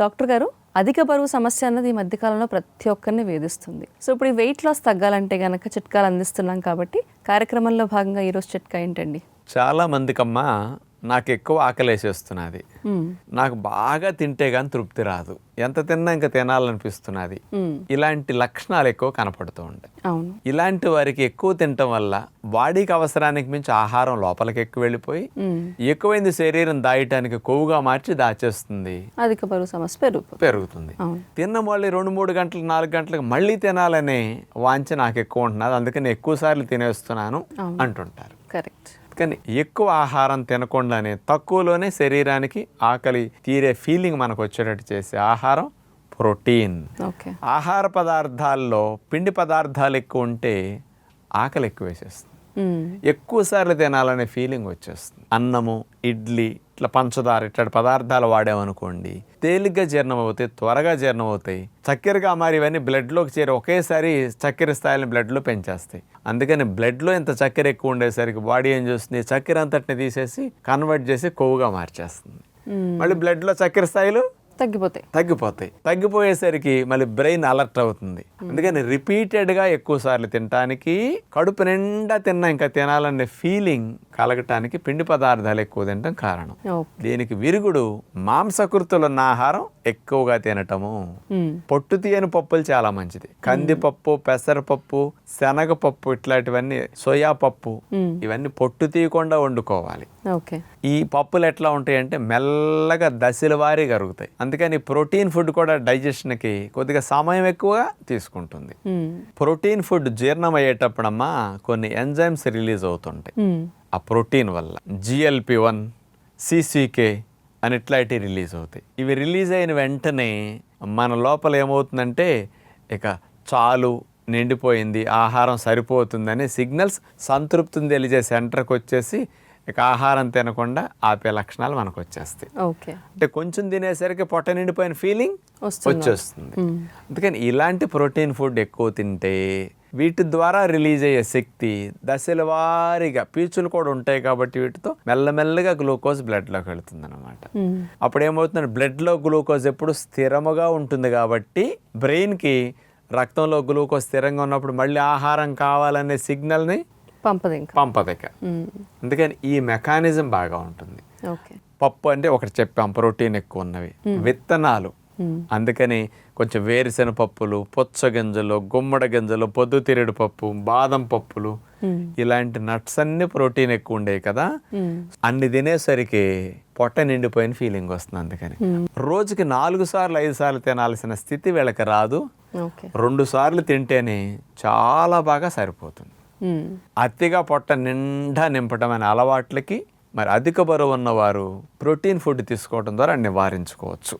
Doctor గారు అధిక బరువు సమస్య అన్నది ఈ మధ్యకాలంలో ప్రతి ఒక్కరిని వేధిస్తుంది. సో ఇప్పుడు ఈ వెయిట్ లాస్ తగ్గాలంటే గనక చిట్కాలు అందిస్తున్నాం కాబట్టి కార్యక్రమంలో భాగంగా ఈరోజు చిట్కా ఏంటండి? చాలా మందికమ్మా నాకు ఎక్కువ ఆకలేసేస్తున్నది. నాకు బాగా తింటే కానీ తృప్తి రాదు. ఎంత తిన్నా ఇంకా తినాలనిపిస్తున్నది. ఇలాంటి లక్షణాలు ఎక్కువ కనపడుతూ ఉంటాయి. ఇలాంటి వారికి ఎక్కువ తినటం వల్ల బాడీకి అవసరానికి మించి ఆహారం లోపలికి ఎక్కువ వెళ్ళిపోయి. ఎక్కువైంది శరీరం దాయటానికి కొవ్వుగా మార్చి దాచేస్తుంది. అధిక బరువు సమస్య పెరుగుతుంది. తిన్న మళ్ళీ రెండు మూడు గంటలు నాలుగు గంటలకు మళ్ళీ తినాలనే వాంఛ నాకు ఎక్కువ ఉంటున్నది. అందుకని ఎక్కువ సార్లు తినేస్తున్నాను. అంటుంటారు. కరెక్ట్. కానీ ఎక్కువ ఆహారం తినకుండానే తక్కువలోనే శరీరానికి ఆకలి తీరే ఫీలింగ్ మనకు వచ్చేటట్టు చేసే ఆహారం ప్రోటీన్. ఓకే. ఆహార పదార్థాల్లో పిండి పదార్థాలు ఎక్కువ ఉంటే ఆకలి ఎక్కువ వేసేస్తుంది మ్మ్. ఎక్కువ సార్లు తినాలనే ఫీలింగ్ వచ్చేస్తుంది అన్నము ఇడ్లీ ఇట్లా పంచదార ఇట్లాంటి పదార్థాలు వాడామనుకోండి తేలిగ్గా జీర్ణం అవుతాయి త్వరగా జీర్ణం అవుతాయి చక్కెరగా మారి ఇవన్నీ బ్లడ్లోకి చేరి ఒకేసారి చక్కెర స్థాయిని బ్లడ్లో పెంచేస్తాయి. అందుకని బ్లడ్లో ఇంత చక్కెర ఎక్కువ ఉండేసరికి బాడీ ఏం చేస్తుంది? చక్కెర అంతటిని తీసేసి కన్వర్ట్ చేసి కొవ్వుగా మార్చేస్తుంది. మళ్ళీ బ్లడ్లో చక్కెర స్థాయిలు తగ్గిపోతాయి. తగ్గిపోతాయి. తగ్గిపోయేసరికి మళ్ళీ బ్రెయిన్ అలర్ట్ అవుతుంది. అందుకని రిపీటెడ్గా ఎక్కువ సార్లు తినటానికి కడుపు నిండా తిన్నా ఇంకా తినాలనే ఫీలింగ్ కలగటానికి పిండి పదార్థాలు ఎక్కువ తినటం కారణం. దీనికి విరుగుడు మాంసకృతులున్న ఆహారం ఎక్కువగా తినటము. పొట్టు తీయని పప్పులు చాలా మంచిది. కందిపప్పు పెసరపప్పు శనగపప్పు ఇట్లాంటివన్నీ సోయా పప్పు. ఇవన్నీ పొట్టు తీయకుండా వండుకోవాలి. ఈ పప్పులు ఎట్లా ఉంటాయంటే మెల్లగా దశల వారీ కరుగుతాయి. అందుకని ప్రోటీన్ ఫుడ్ కూడా డైజెషన్కి కొద్దిగా సమయం ఎక్కువగా తీసుకుంటుంది. ప్రోటీన్ ఫుడ్ జీర్ణం అయ్యేటప్పుడమ్మా కొన్ని ఎంజైమ్స్ రిలీజ్ అవుతుంటాయి. ఆ ప్రోటీన్ వల్ల. జిఎల్పి వన్ సిసికే అని ఇట్లాంటివి రిలీజ్ అవుతాయి. ఇవి రిలీజ్ అయిన వెంటనే మన లోపల ఏమవుతుందంటే ఇక చాలు నిండిపోయింది ఆహారం సరిపోతుందని సిగ్నల్స్ సంతృప్తిని తెలియజే సెంటర్కి వచ్చేసి ఇక ఆహారం తినకుండా ఆపే లక్షణాలు మనకు వచ్చేస్తాయి ఓకే. అంటే కొంచెం తినేసరికి పొట్ట నిండిపోయిన ఫీలింగ్ వచ్చేస్తుంది. అందుకని ఇలాంటి ప్రోటీన్ ఫుడ్ ఎక్కువ తింటే వీటి ద్వారా రిలీజ్ అయ్యే శక్తి దశల వారీగా పీచులు కూడా ఉంటాయి కాబట్టి వీటితో మెల్లమెల్లగా గ్లూకోజ్ బ్లడ్లోకి వెళుతుంది అనమాట. అప్పుడు ఏమవుతుందంటే బ్లడ్లో గ్లూకోజ్ ఎప్పుడు స్థిరముగా ఉంటుంది కాబట్టి బ్రెయిన్కి రక్తంలో గ్లూకోజ్ స్థిరంగా ఉన్నప్పుడు మళ్ళీ ఆహారం కావాలనే సిగ్నల్ని పంపదిక. మ్మ్. అందుకని ఈ మెకానిజం బాగా ఉంటుంది. పప్పు అంటే ఒకటి చెప్పాం ప్రోటీన్ ఎక్కువ ఉన్నవి. విత్తనాలు. అందుకని కొంచెం వేరుశెనగ పప్పులు పుచ్చ గింజలు గుమ్మడి గింజలు పొద్దుతిరుడు పప్పు బాదం పప్పులు మ్మ్. ఇలాంటి నట్స్ అన్ని ప్రోటీన్ ఎక్కువ ఉండేవి కదా. మ్మ్. అన్ని తినేసరికి పొట్ట నిండిపోయిన ఫీలింగ్ వస్తుంది అందుకని. రోజుకి నాలుగు సార్లు ఐదు సార్లు తినాల్సిన స్థితి వీళ్ళకి రాదు. రెండు సార్లు తింటేనే చాలా బాగా సరిపోతుంది. అతిగా పొట్ట నిండా నింపటం అనే అలవాట్లకి మరి అధిక బరువు ఉన్నవారు ప్రోటీన్ ఫుడ్ తీసుకోవడం ద్వారా నివారించుకోవచ్చు.